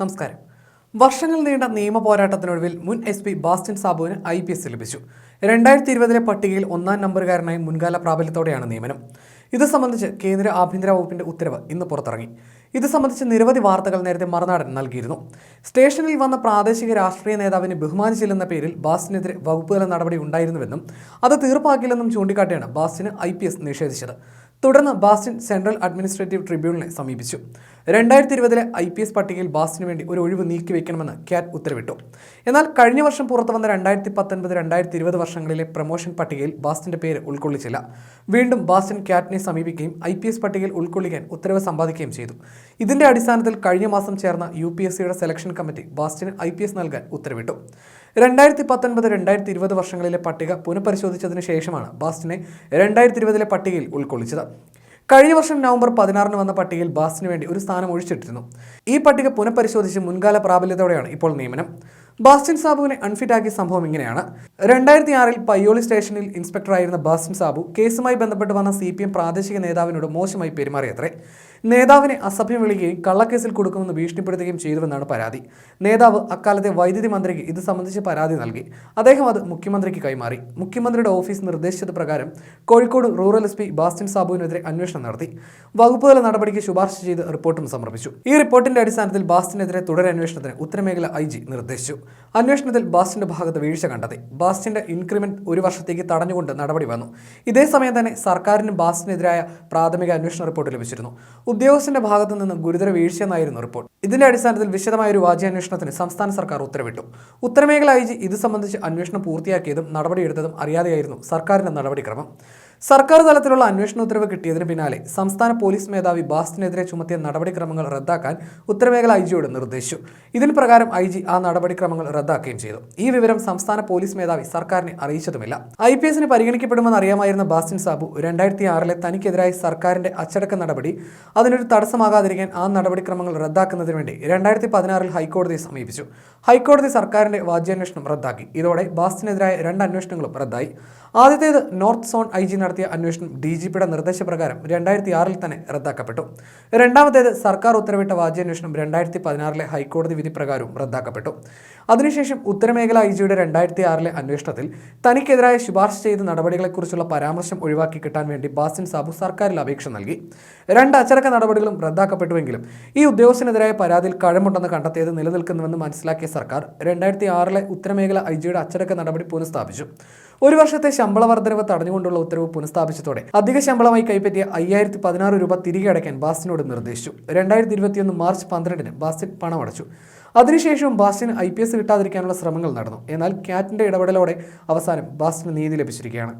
നമസ്കാരം. വർഷങ്ങൾ നീണ്ട നിയമ പോരാട്ടത്തിനൊടുവിൽ മുൻ എസ് പി ബാസ്റ്റിൻ സാബുവിന് ഐ പി എസ് ലഭിച്ചു. രണ്ടായിരത്തി ഇരുപതിലെ പട്ടികയിൽ ഒന്നാം നമ്പറുകാരനായി മുൻകാല പ്രാബല്യത്തോടെയാണ് നിയമനം. ഇത് സംബന്ധിച്ച് കേന്ദ്ര ആഭ്യന്തര വകുപ്പിന്റെ ഉത്തരവ് ഇന്ന് പുറത്തിറങ്ങി. ഇത് സംബന്ധിച്ച് നിരവധി വാർത്തകൾ നേരത്തെ മറുനാടൻ നൽകിയിരുന്നു. സ്റ്റേഷനിൽ വന്ന പ്രാദേശിക രാഷ്ട്രീയ നേതാവിനെ ബഹുമാനിച്ചില്ലെന്ന പേരിൽ ബാസ്റ്റിനെതിരെ വകുപ്പുതല നടപടി ഉണ്ടായിരുന്നുവെന്നും അത് തീർപ്പാക്കില്ലെന്നും ചൂണ്ടിക്കാട്ടിയാണ് ബാസ്റ്റിന് ഐ നിഷേധിച്ചത്. തുടർന്ന് ബാസ്റ്റിൻ സെൻട്രൽ അഡ്മിനിസ്ട്രേറ്റീവ് ട്രിബ്യൂണലിനെ സമീപിച്ചു. രണ്ടായിരത്തി ഇരുപതിലെ ഐ പി എസ് പട്ടികയിൽ ബാസ്റ്റിന് വേണ്ടി ഒരു ഒഴിവ് നീക്കിവെക്കണമെന്ന് ക്യാറ്റ് ഉത്തരവിട്ടു. എന്നാൽ കഴിഞ്ഞ വർഷം പുറത്തു വന്ന രണ്ടായിരത്തി പത്തൊൻപത് രണ്ടായിരത്തി ഇരുപത് വർഷങ്ങളിലെ പ്രൊമോഷൻ പട്ടികയിൽ ബാസ്റ്റിന്റെ പേര് ഉൾക്കൊള്ളിച്ചില്ല. വീണ്ടും ബാസ്റ്റിൻ ക്യാറ്റിനെ സമീപിക്കുകയും ഐ പി എസ് പട്ടികയിൽ ഉൾക്കൊള്ളിക്കാൻ ഉത്തരവ് സമ്പാദിക്കുകയും ചെയ്തു. ഇതിന്റെ അടിസ്ഥാനത്തിൽ കഴിഞ്ഞ മാസം ചേർന്ന യു പി എസ് സിയുടെ സെലക്ഷൻ കമ്മിറ്റി ബാസ്റ്റിന് ഐ പി എസ് നൽകാൻ ഉത്തരവിട്ടു. രണ്ടായിരത്തി പത്തൊൻപത് രണ്ടായിരത്തി ഇരുപത് വർഷങ്ങളിലെ പട്ടിക പുനഃപരിശോധിച്ചതിന് ശേഷമാണ് ബാസ്റ്റിനെ രണ്ടായിരത്തി ഇരുപതിലെ പട്ടികയിൽ ഉൾക്കൊള്ളിച്ചത്. കഴിഞ്ഞ വർഷം നവംബർ പതിനാറിന് വന്ന പട്ടികയിൽ ബാസിന് വേണ്ടി ഒരു സ്ഥാനം ഒഴിച്ചിട്ടിരുന്നു. ഈ പട്ടിക പുനഃപരിശോധിച്ച് മുൻകാല പ്രാബല്യത്തോടെയാണ് ഇപ്പോൾ നിയമനം. ബാസ്റ്റിൻ സാബുവിനെ അൺഫിറ്റാക്കിയ സംഭവം ഇങ്ങനെയാണ്. രണ്ടായിരത്തി ആറിൽ പയ്യോളി സ്റ്റേഷനിൽ ഇൻസ്പെക്ടറായിരുന്ന ബാസ്റ്റിൻ സാബു കേസുമായി ബന്ധപ്പെട്ട് വന്ന സി പ്രാദേശിക നേതാവിനോട് മോശമായി പെരുമാറിയത്രേ. നേതാവിനെ അസഭ്യം വിളിക്കുകയും കള്ളക്കേസിൽ കൊടുക്കുമെന്ന് ഭീഷണിപ്പെടുത്തുകയും ചെയ്തുവെന്നാണ് പരാതി. നേതാവ് അക്കാലത്തെ വൈദ്യുതി മന്ത്രിക്ക് ഇത് സംബന്ധിച്ച് പരാതി നൽകി. അദ്ദേഹം അത് മുഖ്യമന്ത്രിക്ക് കൈമാറി. മുഖ്യമന്ത്രിയുടെ ഓഫീസ് നിർദ്ദേശിച്ചത് പ്രകാരം Kozhikode rural S P Bastin സാബുവിനെതിരെ അന്വേഷണം നടത്തി. വകുപ്പുതല നടപടിക്ക് ശുപാർശ ചെയ്ത് റിപ്പോർട്ടും സമർപ്പിച്ചു. ഈ റിപ്പോർട്ടിന്റെ അടിസ്ഥാനത്തിൽ ബാസ്റ്റിനെതിരെ തുടരന്വേഷണത്തിന് ഉത്തരമേഖല ഐ ജി നിർദ്ദേശിച്ചു. അന്വേഷണത്തിൽ ബാസ്റ്റിന്റെ ഭാഗത്ത് വീഴ്ച കണ്ടെത്തി. ബാസ്റ്റിന്റെ ഇൻക്രിമെന്റ് ഒരു വർഷത്തേക്ക് തടഞ്ഞുകൊണ്ട് നടപടി വന്നു. ഇതേ സമയം തന്നെ സർക്കാരിനും ബാസ്റ്റിനെതിരായ പ്രാഥമിക അന്വേഷണ റിപ്പോർട്ട് ലഭിച്ചിരുന്നു. ഉദ്യോഗസ്ഥന്റെ ഭാഗത്തു നിന്ന് ഗുരുതര വീഴ്ചയെന്നായിരുന്നു റിപ്പോർട്ട്. ഇതിന്റെ അടിസ്ഥാനത്തിൽ വിശദമായ ഒരു വാജ്യാന്വേഷണത്തിന് സംസ്ഥാന സർക്കാർ ഉത്തരവിട്ടു. ഉത്തരമേഖല ഐ ഇത് സംബന്ധിച്ച് അന്വേഷണം പൂർത്തിയാക്കിയതും നടപടിയെടുത്തതും അറിയാതെയായിരുന്നു സർക്കാരിന്റെ നടപടിക്രമം. സർക്കാർ തലത്തിലുള്ള അന്വേഷണ ഉത്തരവ് കിട്ടിയതിന് പിന്നാലെ സംസ്ഥാന പോലീസ് മേധാവി ബാസ്റ്റിനെതിരെ ചുമത്തിയ നടപടിക്രമങ്ങൾ റദ്ദാക്കാൻ ഉത്തരമേഖല ഐ ജിയോട് നിർദ്ദേശിച്ചു. ഇതിന് പ്രകാരം ഐ ജി ആ നടപടിക്രമങ്ങൾ റദ്ദാക്കുകയും ചെയ്തു. ഈ വിവരം സംസ്ഥാന പോലീസ് മേധാവി സർക്കാരിനെ അറിയിച്ചതുമില്ല. ഐ പി എസിന് പരിഗണിക്കപ്പെടുമെന്ന് അറിയാമായിരുന്ന ബാസ്റ്റിൻ സാബു രണ്ടായിരത്തി ആറിലെ തനിക്കെതിരായ സർക്കാരിന്റെ അച്ചടക്ക നടപടി അതിനൊരു തടസ്സമാകാതിരിക്കാൻ ആ നടപടിക്രമങ്ങൾ റദ്ദാക്കുന്നതിന് വേണ്ടി രണ്ടായിരത്തി പതിനാറിൽ ഹൈക്കോടതിയെ സമീപിച്ചു. ഹൈക്കോടതി സർക്കാരിന്റെ വാജ്യാന്വേഷണം റദ്ദാക്കി. ഇതോടെ ബാസ്റ്റിനെതിരായ രണ്ട് അന്വേഷണങ്ങളും റദ്ദായി. ആദ്യത്തേത് നോർത്ത് സോൺ ഐ ജി നടത്തിയ അന്വേഷണം ഡി ജി പിയുടെ നിർദ്ദേശപ്രകാരം രണ്ടായിരത്തി ആറിൽ തന്നെ റദ്ദാക്കപ്പെട്ടു. രണ്ടാമത്തേത് സർക്കാർ ഉത്തരവിട്ട വാജ്യാന്വേഷണം രണ്ടായിരത്തി പതിനാറിലെ ഹൈക്കോടതി വിധി പ്രകാരവും റദ്ദാക്കപ്പെട്ടു. അതിനുശേഷം ഉത്തരമേഖല ഐ ജിയുടെ രണ്ടായിരത്തി ആറിലെ അന്വേഷണത്തിൽ തനിക്കെതിരായ ശുപാർശ ചെയ്ത നടപടികളെക്കുറിച്ചുള്ള പരാമർശം ഒഴിവാക്കി കിട്ടാൻ വേണ്ടി ബാസിൻ സാബു സർക്കാരിൽ അപേക്ഷ നൽകി. രണ്ട് അച്ചടക്ക നടപടികളും റദ്ദാക്കപ്പെട്ടുവെങ്കിലും ഈ ഉദ്യോഗസ്ഥനെതിരായ പരാതിയിൽ കഴമുണ്ടെന്ന് കണ്ടെത്തിയത് നിലനിൽക്കുന്നുവെന്ന് മനസ്സിലാക്കിയ സർക്കാർ രണ്ടായിരത്തി ആറിലെ ഉത്തരമേഖല ഐ ജിയുടെ അച്ചടക്ക നടപടി പുനഃസ്ഥാപിച്ചു. ഒരു വർഷത്തെ ശമ്പള വർധനവ് തടഞ്ഞുകൊണ്ടുള്ള ഉത്തരവ് പുനഃസ്ഥാപിച്ചതോടെ അധിക ശമ്പളമായി കൈപ്പറ്റിയ അയ്യായിരത്തി പതിനാറ് രൂപ തിരികെ അടയ്ക്കാൻ ബാസ്റ്റിനോട് നിർദ്ദേശിച്ചു. രണ്ടായിരത്തി ഇരുപത്തിയൊന്ന് മാർച്ച് പന്ത്രണ്ടിന് ബാസ്റ്റിൻ പണമടച്ചു. അതിനുശേഷവും ബാസ്റ്റിന് ഐ പി എസ് കിട്ടാതിരിക്കാനുള്ള ശ്രമങ്ങൾ നടന്നു. എന്നാൽ ക്യാറ്റിന്റെ ഇടപെടലോടെ അവസാനം ബാസ്റ്റിന് നീതി ലഭിച്ചിരിക്കുകയാണ്.